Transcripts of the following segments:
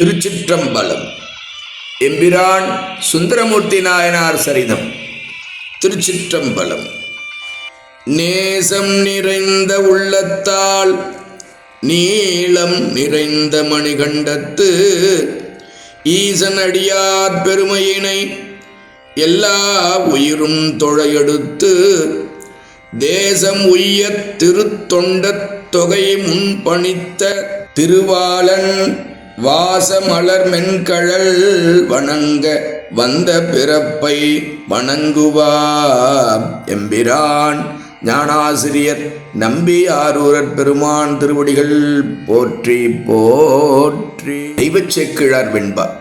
திருச்சிற்றம்பலம். எம்பிரான் சுந்தரமூர்த்தி நாயனார் சரிதம். திருச்சிற்றம்பலம். நேசம் நிறைந்த உள்ளத்தால் நீளம் நிறைந்த மணிகண்டத்து ஈசன் அடியார் பெருமையினை எல்லா உயிரும் தொழையெடுத்து தேசம் உய்ய திருத்தொண்டத் தொகை முன்பணித்த திருவாளன் வாசமலர் மென்கழல் வணங்க வந்த பிறப்பை வணங்குவார் எம்பிரான் ஞானாசிரியர் நம்பி ஆரூரர் பெருமான் திருவடிகள் போற்றி போற்றி. தெய்வச் செக்கிழார் வெண்பார்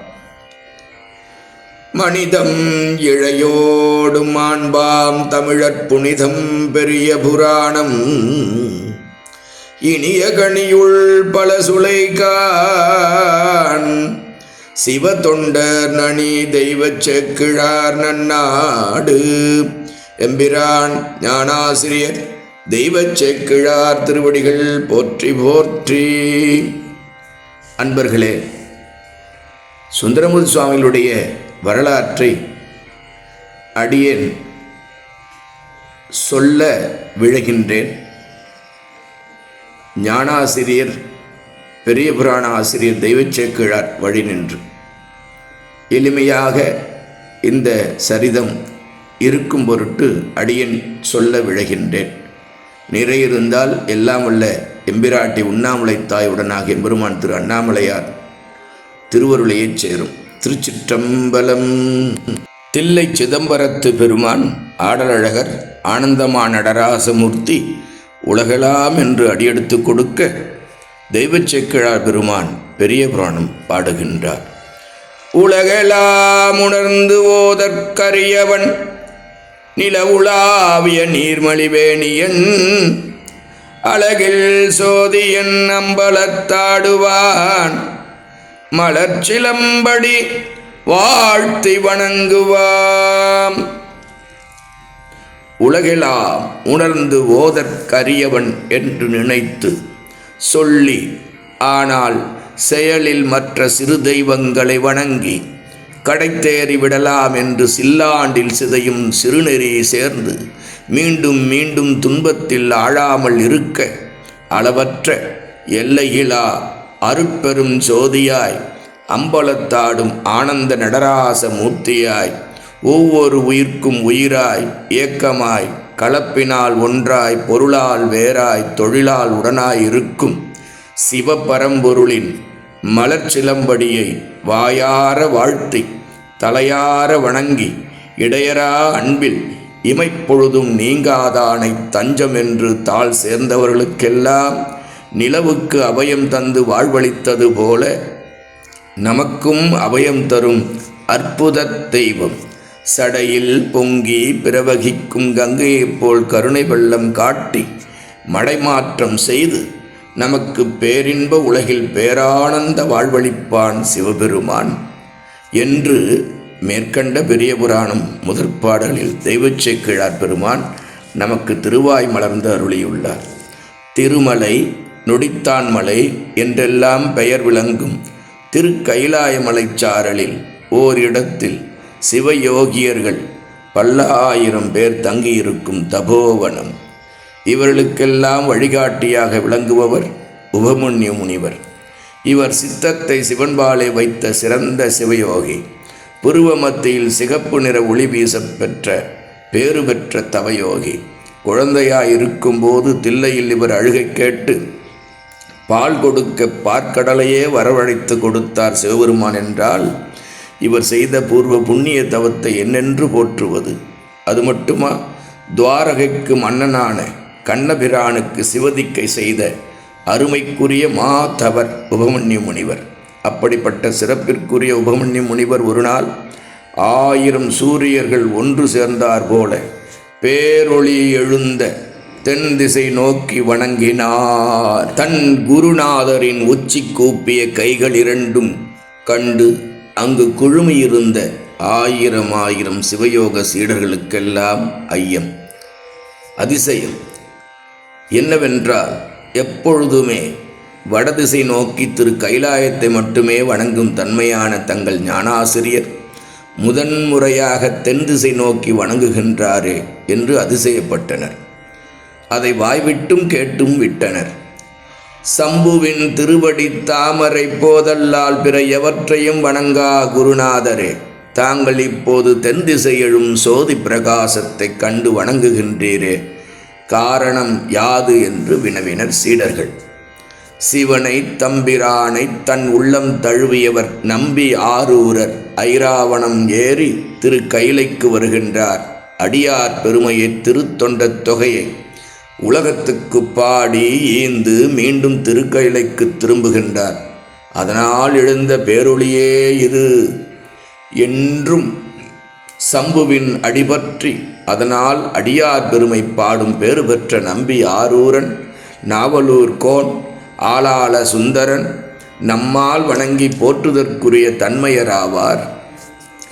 மனிதம் இழையோடும் மாண்பாம் தமிழற் புனிதம் பெரிய புராணம் இனிய கனியுள் பல சுளைகான் சிவ தொண்டர் நனி தெய்வச் செக்கிழார் நன்னாடு. எம்பிரான் ஞானாசிரியர் தெய்வச் செக்கிழார் திருவடிகள் போற்றி போற்றி. அன்பர்களே சுந்தரமுது சுவாமிகளுடைய வரலாற்றை அடியேன் சொல்ல விழுகின்றேன். ஞானாசிரியர் பெரிய புராண ஆசிரியர் தெய்வச்சேக்கிழார் வழி நின்று. எளிமையாக இந்த சரிதம் இருக்கும் பொருட்டு அடியன் சொல்ல விழைகின்றேன். நிறையிருந்தால் எல்லாம் உள்ள எம்பிராட்டி உண்ணாமலை தாயுடனாக எம்பெருமான் திரு அண்ணாமலையார் திருவருளையைச் சேரும். திருச்சிற்றம்பலம். தில்லை சிதம்பரத்து பெருமான் ஆடலழகர் ஆனந்தமா நடராசமூர்த்தி உலகெல்லாம் என்று அடியெடுத்து கொடுக்க தெய்வச் செக்கிழார் பெருமான் பெரிய புராணம் பாடுகின்றார். உலகெல்லாம் உணர்ந்து ஓதற்கரியவன் நிலவுலாவிய நீர்மலிவேணியன் அழகில் சோதியன் அம்பலத்தாடுவான் மலர்ச்சிலம்படி வாழ்த்தி வணங்குவாம். உலகெலாம் உணர்ந்து ஓதற்கரியவன் என்று நினைத்து சொல்லி ஆனால் செயலில் மற்ற சிறு தெய்வங்களை வணங்கி கடைத்தேறி விடலாம் என்று சில்லாண்டில் சிதையும் சிறுநெறி சேர்ந்து மீண்டும் மீண்டும் துன்பத்தில் ஆழாமல் இருக்க அளவற்ற எல்லையிலா அருட்பெரும் ஜோதியாய் அம்பலத்தாடும் ஆனந்த நடராச மூர்த்தியாய் ஒவ்வொரு உயிர்க்கும் உயிராய் ஏக்கமாய் கலப்பினால் ஒன்றாய் பொருளால் வேறாய் தொழிலால் உடனாய் இருக்கும் சிவபரம்பொருளின் மலர்ச்சிலம்படியை வாயார வாழ்த்தி தலையார வணங்கி இடையரா அன்பில் இமைப்பொழுதும் நீங்காதானை தஞ்சம் என்று தாழ் சேர்ந்தவர்களுக்கெல்லாம் நிலவுக்கு அபயம் தந்து வாழ்வளித்தது போல நமக்கும் அபயம் தரும் அற்புத தெய்வம். சடையில் பொங்கி பிரவகிக்கும் கங்கையைப் போல் கருணை வெள்ளம் காட்டி மடைமாற்றம் செய்து நமக்கு பேரின்ப உலகில் பேரானந்த வாழ்வழிப்பான் சிவபெருமான். என்று மேற்கண்ட பெரிய புராணம் முதற்பாடலில் தெய்வச்சை கிழார் பெருமான் நமக்கு திருவாய் மலர்ந்து அருளியுள்ளார். திருமலை நொடித்தான் மலை என்றெல்லாம் பெயர் விளங்கும் திருக்கைலாயமலைச் சாரலில் ஓரிடத்தில் சிவயோகியர்கள் பல்லாயிரம் பேர் தங்கியிருக்கும் தபோவனம். இவர்களுக்கெல்லாம் வழிகாட்டியாக விளங்குபவர் உபமுன்யு முனிவர். இவர் சித்தத்தை சிவன்பாலே வைத்த சிறந்த சிவயோகி. புருவ மத்தியில் சிகப்பு நிற ஒளி வீச பெற்ற பேறு பெற்ற தவயோகி. குழந்தையாய் இருக்கும்போது தில்லையில் இவர் அழுகை கேட்டு பால் கொடுக்க பார்க்கடலையே வரவழைத்து கொடுத்தார் சிவபெருமான் என்றால் இவர் செய்த பூர்வ புண்ணிய தவத்தை என்னென்று போற்றுவது? அது மட்டுமா? துவாரகைக்கு மன்னனான கண்ணபிரானுக்கு சிவதிக்கை செய்த அருமைக்குரிய மாதவர் உபமன்யு முனிவர். அப்படிப்பட்ட சிறப்பிற்குரிய உபமன்யு முனிவர் ஒரு நாள் ஆயிரம் சூரியர்கள் ஒன்று சேர்ந்தார் போல பேரொளி எழுந்த தென் திசை நோக்கி வணங்கினார். தன் குருநாதரின் உச்சி கூப்பிய கைகள் இரண்டும் கண்டு அங்கு குழுமையிருந்த ஆயிரம் ஆயிரம் சிவயோக சீடர்களுக்கெல்லாம் ஐயம். அதிசயம் என்னவென்றால் எப்பொழுதுமே வடதிசை நோக்கி திரு கைலாயத்தை மட்டுமே வணங்கும் தன்மையான தங்கள் ஞானாசிரியர் முதன்முறையாக தென் திசை நோக்கி வணங்குகின்றாரே என்று அதிசயப்பட்டனர். அதை வாய்விட்டும் கேட்டும் விட்டனர். சம்புவின் திருவடி தாமரை போதல்லால் பிற எவற்றையும் வணங்கா குருநாதரே. தாங்கள் இப்போது தென் திசையெழும் சோதி பிரகாசத்தைக் கண்டு வணங்குகின்றீரே. காரணம் யாது என்று வினவினர் சீடர்கள். சிவனை தம்பிரானை தன் உள்ளம் தழுவியவர் நம்பி ஆரூரர் ஐராவணம் ஏறி திரு கைலைக்கு வருகின்றார். அடியார் பெருமையை திருத்தொண்ட தொகையை உலகத்துக்கு பாடி ஈந்து மீண்டும் திருக்கைலைக்கு திரும்புகின்றார். அதனால் எழுந்த பேரொளியே இது. என்றும் சம்புவின் அடிபற்றி அதனால் அடியார் பெருமை பாடும் பேறு பெற்ற நம்பி ஆரூரன் நாவலூர் கோன் ஆளாள சுந்தரன் நம்மால் வணங்கி போற்றுதற்குரிய தன்மையராவார்.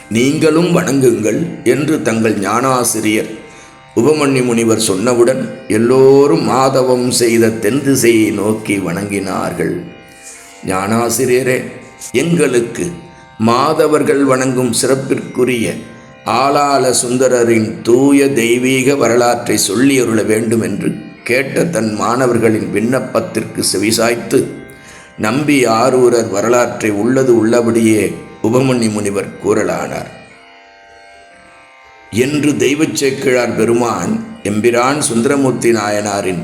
நீங்களும் வணங்குங்கள் என்று தங்கள் ஞானாசிரியர் உபமன்னி முனிவர் சொன்னவுடன் எல்லோரும் மாதவம் செய்த தென் திசையை நோக்கி வணங்கினார்கள். ஞானாசிரியரே எங்களுக்கு மாதவர்கள் வணங்கும் சிறப்பிற்குரிய ஆளாள சுந்தரரின் தூய தெய்வீக வரலாற்றை சொல்லி அருள வேண்டும் என்று கேட்ட தன் மாணவர்களின் விண்ணப்பத்திற்கு செவிசாய்த்து நம்பி ஆரூரர் வரலாற்றை உள்ளது உள்ளபடியே உபமன்னி முனிவர் கூறலானார். என்று தெய்வச் சேக்கிழார் பெருமான் எம்பிரான் சுந்தரமூர்த்தி நாயனாரின்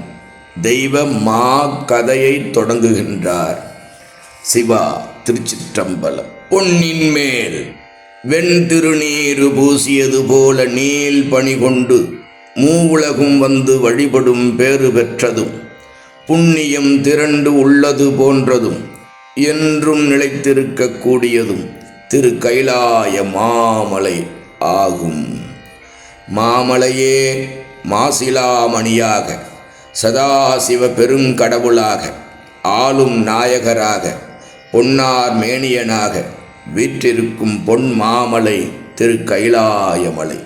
தெய்வ மா கதையை தொடங்குகின்றார். சிவா திருச்சிற்றம்பலம். பொன்னின் மேல் வெண்திருநீரு பூசியது போல நீல் பணி கொண்டு மூவுலகும் வந்து வழிபடும் பேறு பெற்றதும் புண்ணியம் திரண்டு உள்ளது போன்றதும் என்றும் நிலைத்திருக்கக்கூடியதும் திரு கைலாய மாமலை ஆகும். மாமலையே மாசிலாமணியாக சதாசிவ பெருங்கடவுளாக ஆளும் நாயகராக பொன்னார் மேனியனாக வீற்றிருக்கும் பொன் மாமலை திரு கைலாயமலை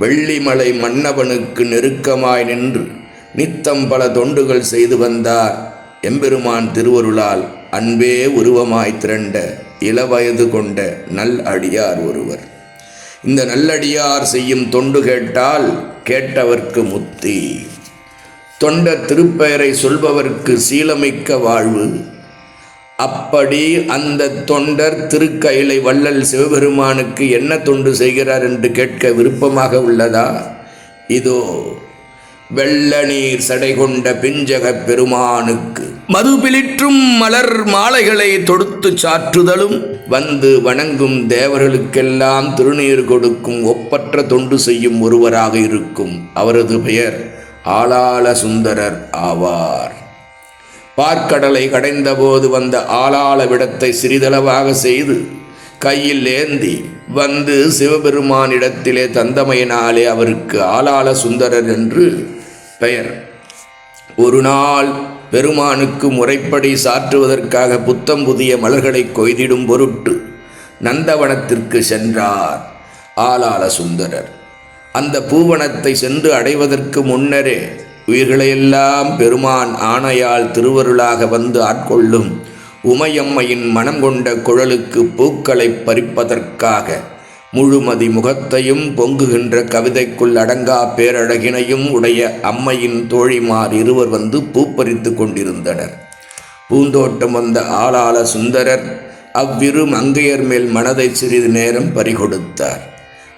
வெள்ளிமலை மன்னவனுக்கு நெருக்கமாய் நின்று நித்தம் பல தொண்டுகள் செய்து வந்தார். எம்பெருமான் திருவருளால் அன்பே உருவமாய் திரண்ட இளவயது கொண்ட நல் அடியார் ஒருவர். இந்த நல்லடியார் செய்யும் தொண்டு கேட்டால் கேட்டவர்க்கு முத்தி. தொண்ட திருப்பெயரை சொல்பவர்க்கு சீலமிக்க வாழ்வு. அப்படி அந்த தொண்டர் திருக்கயிலை வள்ளல் சிவபெருமானுக்கு என்ன தொண்டு செய்கிறார் என்று கேட்க விருப்பமாக உள்ளதா? இதோ வெள்ள நீர் சடை கொண்ட பிஞ்சகப் பெருமானுக்கு. மதுபிலிற்றும் மலர் மாலைகளை தொடுத்து சாற்றுதலும் வந்து வணங்கும் தேவர்களுக்கெல்லாம் திருநீர் கொடுக்கும் ஒப்பற்ற தொண்டு செய்யும் ஒருவராக இருக்கும் அவரது பெயர் ஆளாள சுந்தரர் ஆவார். பார்க்கடலை கடைந்தபோது வந்த ஆளாள விடத்தை சிறிதளவாக செய்து கையில் ஏந்தி வந்து சிவபெருமானிடத்திலே தந்தமையினாலே அவருக்கு ஆளாள சுந்தரர் என்று பெயர். ஒரு நாள் பெருமானுக்கு முறைப்படி சாற்றுவதற்காக புத்தம் புதிய மலர்களை கொய்திடும் பொருட்டு நந்தவனத்திற்கு சென்றார் ஆலால சுந்தரர். அந்த பூவனத்தை சென்று அடைவதற்கு முன்னரே உயிர்களையெல்லாம் பெருமான் ஆணையால் திருவருளாக வந்து ஆட்கொள்ளும் உமையம்மையின் மனம் கொண்ட குழலுக்கு பூக்களை பறிப்பதற்காக முழுமதி முகத்தையும் பொங்குகின்ற கவிதைக்குள் அடங்கா பேரழகினையும் உடைய அம்மையின் தோழிமார் இருவர் வந்து பூப்பறித்து கொண்டிருந்தனர். பூந்தோட்டம் வந்த ஆளாள சுந்தரர் அவ்விரு மங்கையர் மேல் மனதை சிறிது நேரம் பறிகொடுத்தார்.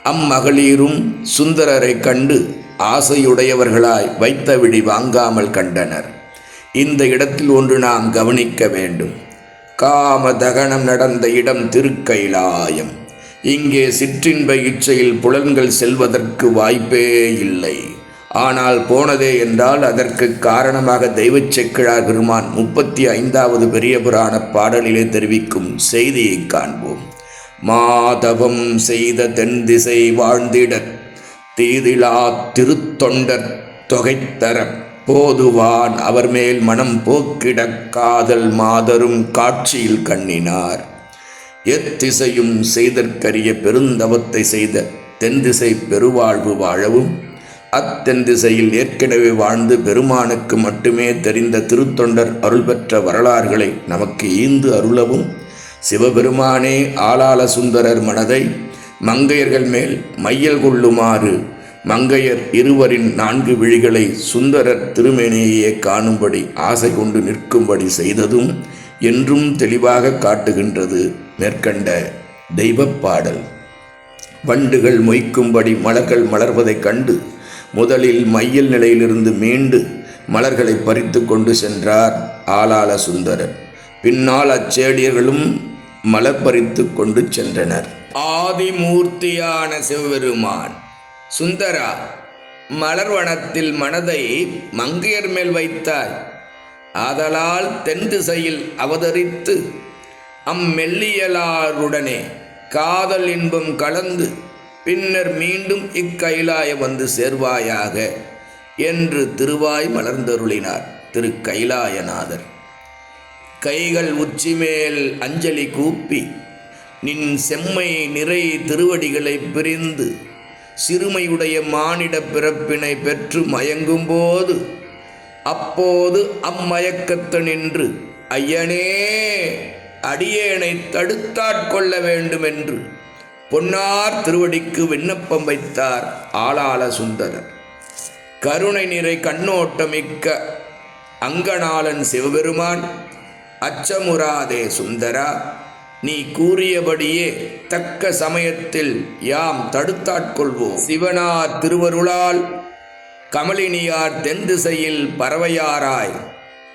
அம்மகளிரும் சுந்தரரை கண்டு ஆசையுடையவர்களாய் வைத்த விடி வாங்காமல் கண்டனர். இந்த இடத்தில் ஒன்று நாம் கவனிக்க வேண்டும். காம தகனம் நடந்த இடம் திருக்கைலாயம் இங்கே சிற்றின்ப இச்சையில் புலன்கள் செல்வதற்கு வாய்ப்பே இல்லை. ஆனால் போனதே என்றால் அதற்கு காரணமாக தெய்வச் செக்கிழா பெருமான் முப்பத்தி ஐந்தாவது பெரிய புராண பாடலிலே தெரிவிக்கும் செய்தியை காண்போம். மாதவம் செய்த தென் திசை வாழ்ந்திட தீதிலா திருத்தொண்டர் தொகைத்தர போதுவான் அவர் மேல் மனம் போக்கிடக் காதல் மாதரும் காட்சியில் கண்ணினார். எத்திசையும் செய்தற்கரிய பெருந்தவத்தை செய்த தென்திசை பெருவாழ்வு வாழவும் அத்தென் திசையில் ஏற்கனவே வாழ்ந்து பெருமானுக்கு மட்டுமே தெரிந்த திருத்தொண்டர் அருள் பெற்ற வரலாறுகளை நமக்கு ஈந்து அருளவும் சிவபெருமானே ஆளாள சுந்தரர் மனதை மங்கையர்கள் மேல் மையல் கொள்ளுமாறு மங்கையர் இருவரின் நான்கு விழிகளை சுந்தரர் திருமேனியே காணும்படி ஆசை கொண்டு நிற்கும்படி செய்ததும் என்றும் தெளிவாக காட்டுகின்றது மேற்கண்ட தெய்வப் பாடல் வண்டுகள் மொய்க்கும்படி மலர்கள் மலர்வதைக் கண்டு முதலில் மையல் நிலையிலிருந்து மீண்டு மலர்களை பறித்து கொண்டு சென்றார் ஆளாள சுந்தரர். பின்னால் அச்சேடியர்களும் மலர் பறித்து கொண்டு சென்றனர். ஆதிமூர்த்தியான சிவபெருமான் சுந்தரா மலர்வனத்தில் மனதை மங்கையர் மேல் வைத்தாய். ஆதலால் தென் திசையில் அவதரித்து அம்மெல்லியலாருடனே காதல் இன்பம் கலந்து பின்னர் மீண்டும் இக்கைலாய வந்து சேர்வாயாக என்று திருவாய் மலர்ந்தருளினார் திரு கைலாயநாதர் கைகள் உச்சிமேல் அஞ்சலி கூப்பி நின் செம்மை நிறை திருவடிகளை பிரிந்து சிறுமையுடைய மானிட பிறப்பினை பெற்று மயங்கும்போது அப்போது அம்மயக்கத்து நின்று ஐயனே அடியேனை தடுத்தாட்கொள்ள வேண்டுமென்று பொன்னார் திருவடிக்கு விண்ணப்பம் வைத்தார் ஆளாள சுந்தரர். கருணை நிறை கண்ணோட்டமிக்க அங்கனாளன் சிவபெருமான் அச்சமுறாதே சுந்தரா நீ கூறியபடியே தக்க சமயத்தில் யாம் தடுத்தாட்கொள்வோம் சிவனார் திருவருளால் கமலினியார் தென் திசையில் பறவையாராய்.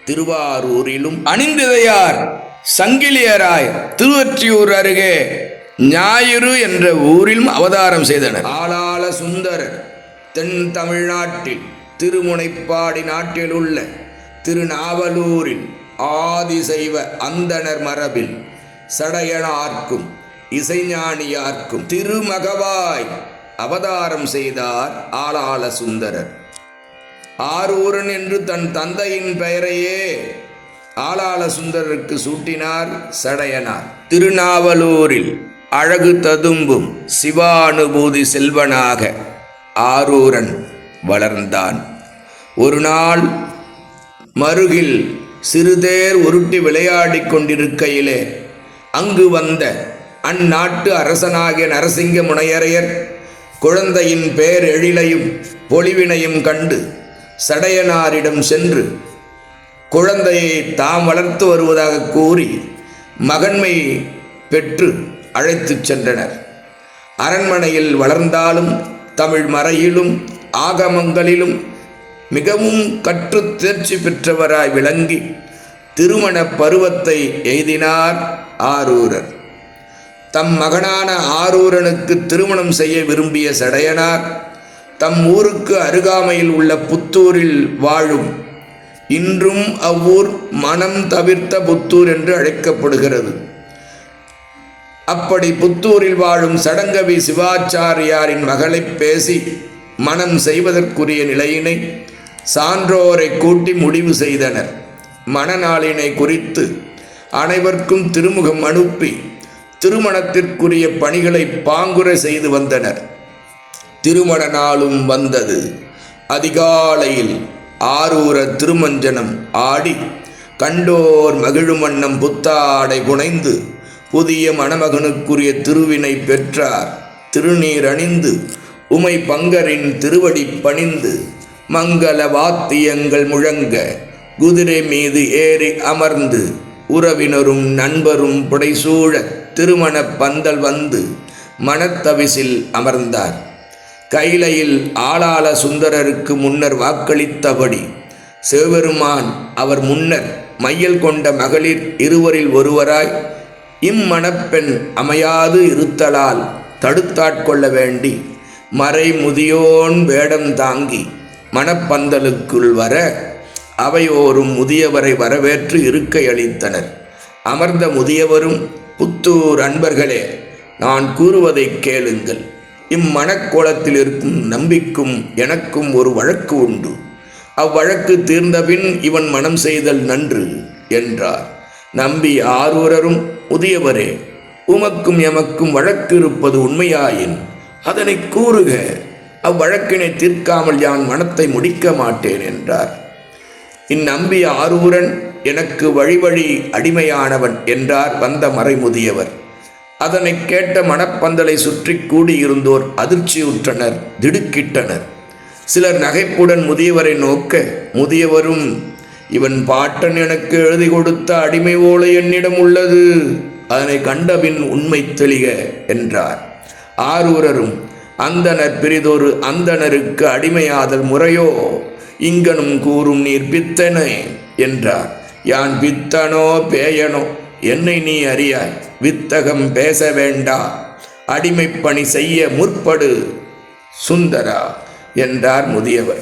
திருவாரூரிலும் அணிந்திதையார் சங்கிலியராய். திருவற்றியூர் அருகே ஞாயிறு என்ற ஊரிலும் அவதாரம் செய்தனர். ஆளாள சுந்தரர் தென் தமிழ்நாட்டில் திருமுனைப்பாடி நாட்டில் உள்ள திருநாவலூரில் ஆதிசைவ அந்தணர் மரபில் சடையனார்க்கும் இசைஞானியார்க்கும் திருமகவாய் அவதாரம் செய்தார் ஆளாள சுந்தரர். ஆரூரன் என்று தன் தந்தையின் பெயரையே ஆளாள சுந்தரருக்கு சூட்டினார் சடையனார். திருநாவலூரில் அழகு ததும்பும் சிவானுபூதி செல்வனாக ஆரூரன் வளர்ந்தான். ஒரு நாள் மருகில் சிறுதேர் உருட்டி விளையாடிக் கொண்டிருக்கையிலே அங்கு வந்த அந்நாட்டு அரசனாகிய நரசிங்க முனையரையர் குழந்தையின் பேரெழிலையும் பொலிவினையும் கண்டு சடையனாரிடம் சென்று குழந்தையை தாம் வளர்த்து வருவதாக கூறி மகன்மை பெற்று அழைத்துச் சென்றனர். அரண்மனையில் வளர்ந்தாலும் தமிழ் மறையிலும் ஆகமங்களிலும் மிகவும் கற்று தேர்ச்சி பெற்றவராய் விளங்கி திருமண பருவத்தை எய்தினார் ஆரூரர். தம் மகனான ஆரூரனுக்கு திருமணம் செய்ய விரும்பிய சடையனார் தம் ஊருக்கு அருகாமையில் உள்ள புத்தூரில் வாழும். இன்றும் அவ்வூர் மனம் தவிர்த்த புத்தூர் என்று அழைக்கப்படுகிறது. அப்படி புத்தூரில் வாழும் சடங்கவி சிவாச்சாரியாரின் மகளை பேசி மனம் செய்வதற்குரிய நிலையினை சான்றோரை கூட்டி முடிவு செய்தனர். மணநாளினை குறித்து அனைவருக்கும் திருமுகம் அனுப்பி திருமணத்திற்குரிய பணிகளை பாங்குற செய்து வந்தனர். திருமண நாளும் வந்தது. அதிகாலையில் ஆரூர திருமஞ்சனம் ஆடி கண்டோர் மகிழுமன்னம் புத்தாடை புனைந்து புதிய மணமகனுக்குரிய திருவினை பெற்றார். திருநீர் அணிந்து உமை பங்கரின் திருவடி பணிந்து மங்கள வாத்தியங்கள் முழங்க குதிரை மீது ஏறி அமர்ந்து உறவினரும் நண்பரும் புடைசூழ திருமணப் பந்தல் வந்து மணத்தவிசில் அமர்ந்தார். கைலையில் ஆளாள சுந்தரருக்கு முன்னர் வாக்களித்தபடி சிவபெருமான் அவர் முன்னர் மையல் கொண்ட மகளிர் இருவரில் ஒருவராய் இம்மணப்பெண் அமையாது இருத்தலால் தடுத்தாட்கொள்ள வேண்டி மறை முதியோன் வேடம் தாங்கி மணப்பந்தலுக்குள் வர அவையோரும் முதியவரை வரவேற்று இருக்கை அளித்தனர். அமர்ந்த முதியவரும் புத்தூர் அன்பர்களே நான் கூறுவதை கேளுங்கள். இம்மணக்கோலத்தில் இருக்கும் நம்பிக்கும் எனக்கும் ஒரு வழக்கு உண்டு. அவ்வழக்கு தீர்ந்தபின் இவன் மனம் செய்தல் நன்று என்றார். நம்பி ஆரூரரும் முதியவரே உமக்கும் எமக்கும் வழக்கு இருப்பது உண்மையாயின் அதனை கூறுக. அவ்வழக்கினை தீர்க்காமல் யான் மனத்தை முடிக்க மாட்டேன் என்றார். இந்நம்பி ஆரூரன் எனக்கு வழி வழி அடிமையானவன் என்றார் வந்த மறைமுதியவர். அதனை கேட்ட மணப்பந்தலை சுற்றி கூடியிருந்தோர் அதிர்ச்சியுற்றனர் திடுக்கிட்டனர். சிலர் நகைப்புடன் முதியவரை நோக்க முதியவரும் இவன் பாட்டன் எனக்கு எழுதி கொடுத்த அடிமை ஓலை என்னிடம் உள்ளது. அதனை கண்டபின் உண்மை தெளிக என்றார். ஆரூரரும் அந்தனர் பிரிதொரு அந்தணருக்கு அடிமையாதல் முறையோ? இங்கனும் கூறும் நீர் பித்தனே என்றார். யான் பித்தனோ பேயனோ? என்னை நீ அறியாய். வித்தகம் பேச வேண்டா. அடிமைப்பணி செய்ய முற்படு. சுந்தரா என்றார் முதியவர்.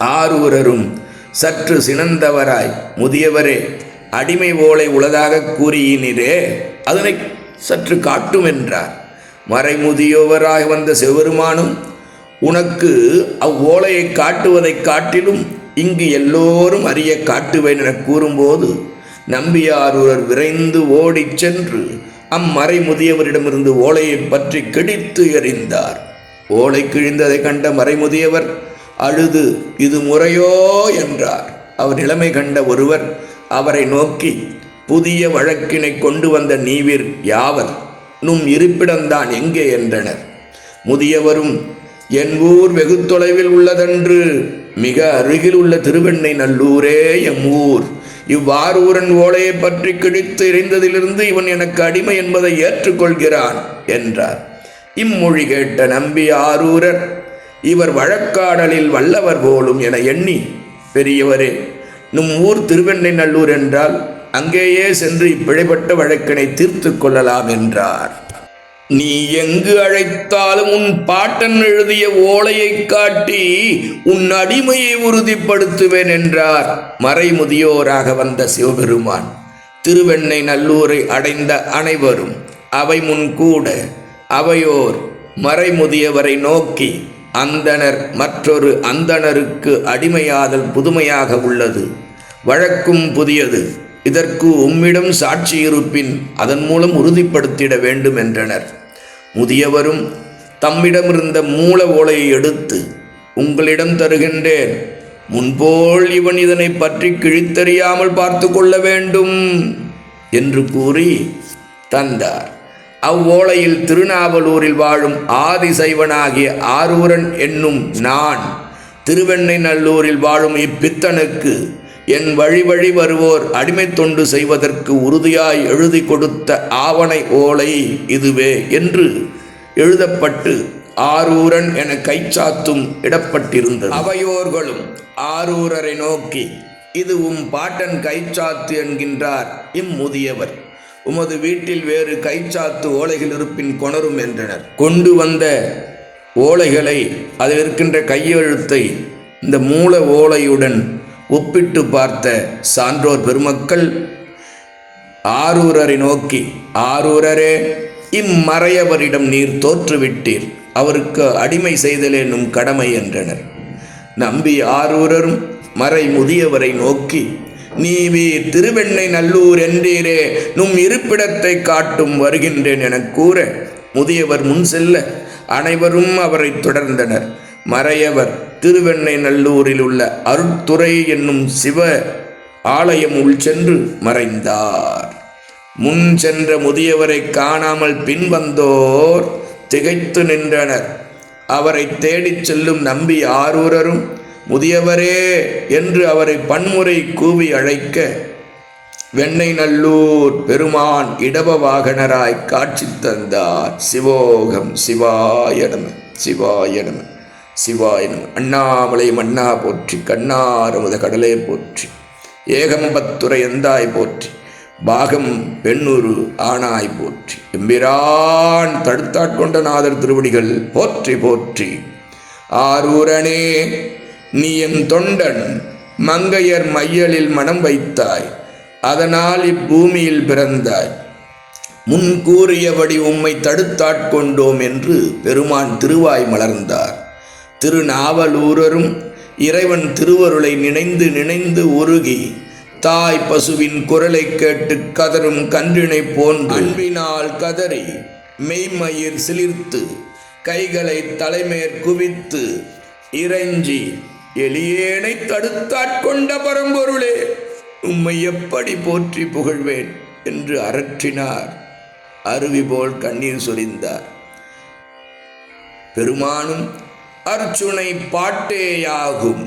ஆரூரரும் சற்று சினந்தவராய். முதியவரே அடிமை ஓலை உளதாக கூறியினிரே அதனை சற்று காட்டும் என்றார். மறைமுதியவராய் வந்த செவருமானும் உனக்கு அவ்வோலையை காட்டுவதைக் காட்டிலும் இங்கு எல்லோரும் அறிய காட்டுவேன் என கூறும்போது நம்பியாரூரர் விரைந்து ஓடிச் சென்று அம்மறை முதியவரிடமிருந்து ஓலையை பற்றி கிடித்து எறிந்தார். ஓலை கிழிந்ததை கண்ட மறைமுதியவர் அழுது இது முறையோ? என்றார். அவர் நிலைமை கண்ட ஒருவர் அவரை நோக்கி புதிய வழக்கினை கொண்டு வந்த நீவிர் யாவர்? நும் இருப்பிடம்தான் எங்கே? என்றனர். முதியவரும் என் ஊர் வெகு தொலைவில் உள்ளதன்று மிக அருகில் உள்ள திருவெண்ணை நல்லூரே எம் ஊர். இவ்வாரூரன் ஓலையை பற்றி கிழித்து எறிந்ததிலிருந்து இவன் எனக்கு அடிமை என்பதை ஏற்றுக்கொள்கிறான் என்றார். இம்மொழி கேட்ட நம்பி ஆரூரர் இவர் வழக்காடலில் வல்லவர் போலும் என எண்ணி பெரியவரே நும் ஊர் திருவெண்ணை நல்லூர் என்றால் அங்கேயே சென்று இப்பிழைப்பட்ட வழக்கினை தீர்த்து கொள்ளலாம் என்றார். நீ எங்கு அழைத்தாலும் உன் பாட்டன் எழுதிய ஓலையை காட்டி உன் அடிமையை உறுதிப்படுத்துவேன் என்றார் மறைமுதியோராக வந்த சிவபெருமான். திருவெண்ணை நல்லூரை அடைந்த அனைவரும் அவை முன்கூட அவையோர் மறைமுதியவரை நோக்கி அந்தணர் மற்றொரு அந்தணருக்கு அடிமையாதல் புதுமையாக உள்ளது. வழக்கும் புதியது. இதற்கு உம்மிடம் சாட்சி இருப்பின் அதன் மூலம் உறுதிப்படுத்திட வேண்டும் என்றனர். முதியவரும் தம்மிடமிருந்த மூல ஓலையை எடுத்து உங்களிடம் தருகின்றேன். முன்போல் இவன் இதனை பற்றி கிழித்தறியாமல் பார்த்து கொள்ள வேண்டும் என்று கூறி தந்தார். அவ்வோலையில் திருநாவலூரில் வாழும் ஆதிசைவனாகிய ஆரூரன் என்னும் நான் திருவெண்ணை நல்லூரில் வாழும் இப்பித்தனுக்கு என் வழி வழி வருவோர் அடிமை தொண்டு செய்வதற்கு உறுதியாய் எழுதி கொடுத்த ஆவணை ஓலை இதுவே என்று எழுதப்பட்டு ஆரூரன் என கைச்சாத்தும் இடப்பட்டிருந்தது. அவையோர்களும் ஆரூரரை நோக்கி இது உம் பாட்டன் கைச்சாத்து என்கின்றார் இம்முதியவர் உமது வீட்டில் வேறு கைச்சாத்து ஓலைகள் இருப்பின் கொணரும் என்றனர். கொண்டு வந்த ஓலைகளை அதில் இருக்கின்ற கையெழுத்தை இந்த மூல ஓலையுடன் ஒப்பிட்டு பார்த்த சான்றோர் பெருமக்கள் ஆரூரரை நோக்கி ஆரூரரே இம்மறையவரிடம் நீர் தோற்றுவிட்டீர். அவருக்கு அடிமை செய்தலேனும் கடமை என்றனர். நம்பி ஆரூரரும் மறை முதியவரை நோக்கி நீவி திருவெண்ணை நல்லூர் என்றீரே நும் இருப்பிடத்தை காட்டும் வருகின்றேன் எனக் கூற முதியவர் முன் செல்ல அனைவரும் அவரை தொடர்ந்தனர். மறையவர் திருவெண்ணை நல்லூரில் உள்ள அருட்துறை என்னும் சிவ ஆலயம் உள் சென்று மறைந்தார். முன் சென்ற முதியவரை காணாமல் பின்வந்தோர் திகைத்து நின்றனர். அவரை தேடிச் செல்லும் நம்பி ஆரூரரும் முதியவரே என்று அவரை பன்முறை கூவி அழைக்க வெண்ணை நல்லூர் பெருமான் இடப வாகனராய் காட்சி தந்தார். சிவோகம் சிவாய நம. சிவாய அண்ணாமலை மன்னா போற்றி கண்ணாரமுத கடலே போற்றி ஏகம்பத்துறை எந்தாய் போற்றி பாகம் பெண்ணுரு ஆனாய் போற்றி எம்பிரான் தடுத்தாட்கொண்ட நாதர் திருவடிகள் போற்றி போற்றி. ஆரூரனே நீ என் தொண்டன் மங்கையர் மையலில் மனம் வைத்தாய் அதனால் இப்பூமியில் பிறந்தாய். முன் கூறியபடி உம்மை தடுத்தாட்கொண்டோம் என்று பெருமான் திருவாய் மலர்ந்தார். திருநாவலூரரும் இறைவன் திருவருளை நினைந்து நினைந்து உருகி தாய் பசுவின் குரலை கேட்டு கதரும் கன்றினை போன்று அன்பினால் கதறி மெய்மயிர் சிலிர்த்து கைகளை தலைமேற் குவித்து இறைஞ்சி எளியேனை தடுத்தாட்கொண்ட பரம்பொருளே உம்மை எப்படி போற்றி புகழ்வேன்? என்று அரற்றினார். அருவி போல் கண்ணீர் சொரிந்தார். பெருமானும் அர்ச்சுனை பாட்டேயாகும்.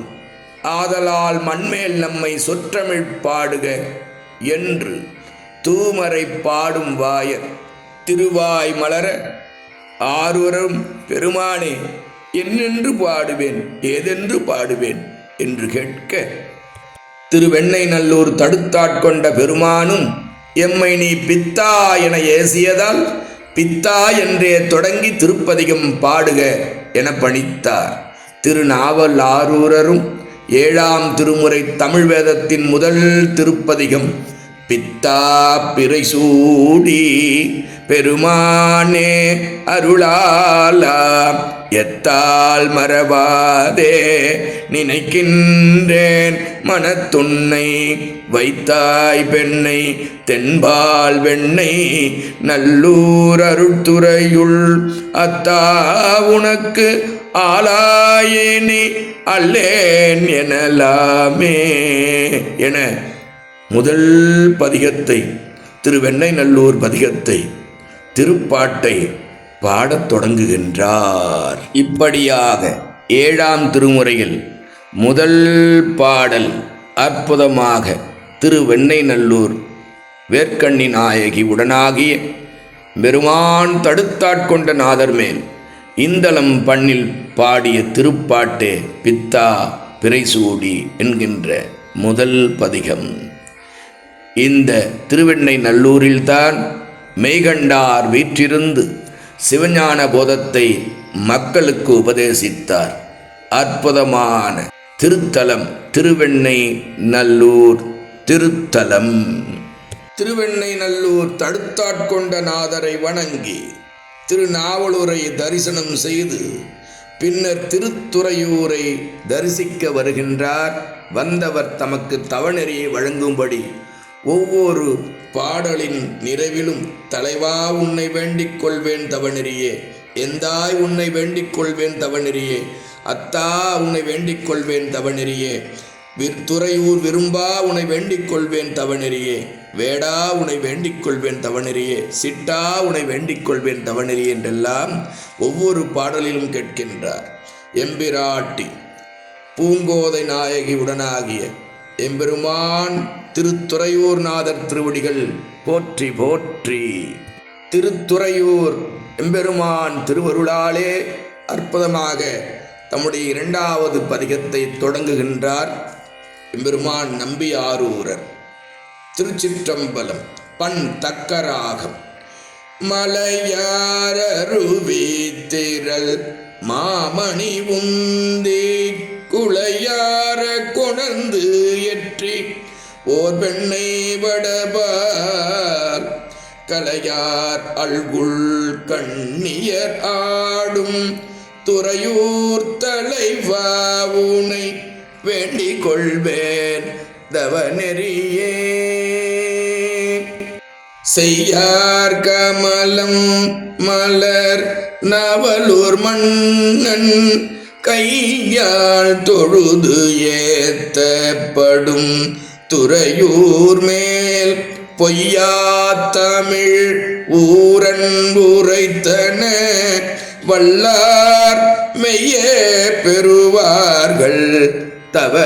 ஆதலால் மண்மேல் நம்மை சொற்றமிழ் பாடுக என்று தூமரை பாடும் வாயர். திருவாய் மலர ஆறுவரும் பெருமானே என்னென்று பாடுவேன் ஏதென்று பாடுவேன் என்று கேட்க திருவெண்ணை நல்லூர் தடுத்தாட்கொண்ட பெருமானும் எம்மை நீ பித்தா என ஏசியதால் பித்தா என்றே தொடங்கி திருப்பதிகம் பாடுக என பணித்தார் திருநாவல் ஆரூரரும் ஏழாம் திருமுறை தமிழ் வேதத்தின் முதல் திருப்பதிகம் பித்தா பிறை சூடி பெருமானே அருளாலா எத்தால் மறவாதே நினைக்கின்றேன் மனத்துன்னை வைத்தாய் பெண்ணை தென்பால் வெண்ணை நல்லூர் அருட்துறையுள் அத்தா உனக்கு ஆளாயினி அல்லேன் எனலாமே என முதல் பதிகத்தை திருவெண்ணை நல்லூர் பதிகத்தை திருப்பாட்டை பாடத் தொடங்குகின்றார். இப்படியாக ஏழாம் திருமுறையில் முதல் பாடல் அற்புதமாக திரு வெண்ணைநல்லூர் வேர்க்கண்ணி நாயகி உடனாகிய பெருமான் தடுத்தாட்கொண்ட நாதர் மேல் இந்தளம் பண்ணில் பாடிய திருப்பாட்டே பித்தா பிறைசூடி என்கின்ற முதல் பதிகம். இந்த திருவெண்ணை நல்லூரில்தான் மெய்கண்டார் வீற்றிருந்து சிவஞான போதத்தை மக்களுக்கு உபதேசித்தார். அற்புதமான திருத்தலம் திருவெண்ணை நல்லூர் திருத்தலம். திருவெண்ணை நல்லூர் தடுத்தாட்கொண்ட நாதரை வணங்கி திருநாவலூரை தரிசனம் செய்து பின்னர் திருத்துறையூரை தரிசிக்க வருகின்றார். வந்தவர் தமக்கு தவநெறியை வழங்கும்படி ஒவ்வொரு பாடலின் நிறைவிலும் தலைவா உன்னை வேண்டிக் கொள்வேன் தவநெறியே. எந்தாய் உன்னை வேண்டிக் கொள்வேன் தவநெறியே? அத்தா உன்னை வேண்டிக் கொள்வேன் தவநெறியே விற்துறையூர் விரும்பா உன்னை வேண்டிக் கொள்வேன் தவநெறியே. வேடா உன்னை வேண்டிக் கொள்வேன் தவநெறியே. சிட்டா உன்னை வேண்டிக் கொள்வேன் தவநெறி என்றெல்லாம் ஒவ்வொரு பாடலிலும் கேட்கின்றார். எம்பிராட்டி பூங்கோதை நாயகி உடனாகிய எம்பெருமான் திருத்துறையூர் நாதர் திருவடிகள் போற்றி போற்றி. திருத்துறையூர் எம்பெருமான் திருவருளாலே அற்புதமாக தம்முடைய இரண்டாவது பதிகத்தை தொடங்குகின்றார். எம்பெருமான் நம்பி ஆரூரர். திருச்சிற்றம்பலம். பண் தக்கராகம். மலையாரருவி திரள் மாமணி உந்தி. குளையார கொணர்ந்து எற்றி ஓர் பெண்ணை வடபா கலையார் அல்குள் கண்ணியர் ஆடும் துறையூர் தலைவாவுனை வேண்டிக் கொள்வேன் தவநெறியே. செய்யார் கமலம் மலர் நவலூர் மன்னன் கையால் தொழுது ஏத்தப்படும் துறையூர் மேல் பொய்யா தமிழ் ஊரன் உரைத்தன வல்லார் மெய்யே பெறுவார்கள் தவ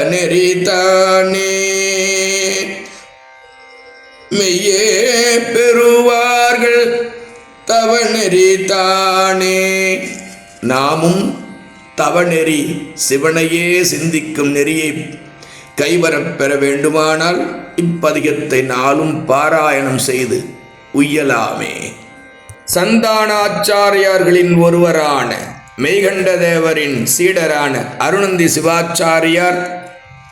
தானே மெய்யே பெறுவார்கள் தவநெறி தானே நாமும் தவநெறி சிவனையே சிந்திக்கும் நெறியை கைவரப் பெற வேண்டுமானால் இப்பதிகத்தை நாளும் பாராயணம் செய்து உய்யலாமே. சந்தானாச்சாரியார்களின் ஒருவரான மெய்கண்ட தேவரின் சீடரான அருணந்தி சிவாச்சாரியார்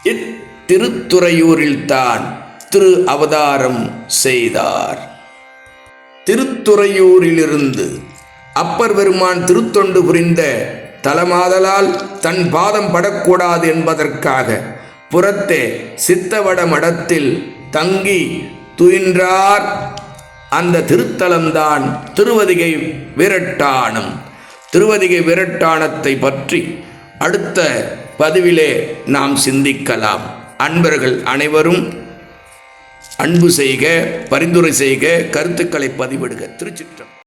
இத்திருத்துறையூரில்தான் திரு அவதாரம் செய்தார். திருத்துறையூரிலிருந்து அப்பர் பெருமான் திருத்தொண்டு புரிந்த தலமாதலால் தன் பாதம் படக்கூடாது என்பதற்காக புறத்தே சித்தவட மடத்தில் தங்கி துயின்றார். அந்த திருத்தலம்தான் திருவதிகை விரட்டானம். திருவதிகை விரட்டானத்தை பற்றி அடுத்த பதிவிலே நாம் சிந்திக்கலாம். அன்பர்கள் அனைவரும் அன்பு செய்க பரிந்துரை செய்க கருத்துக்களை பதிவிடுக. திருச்சிற்றம்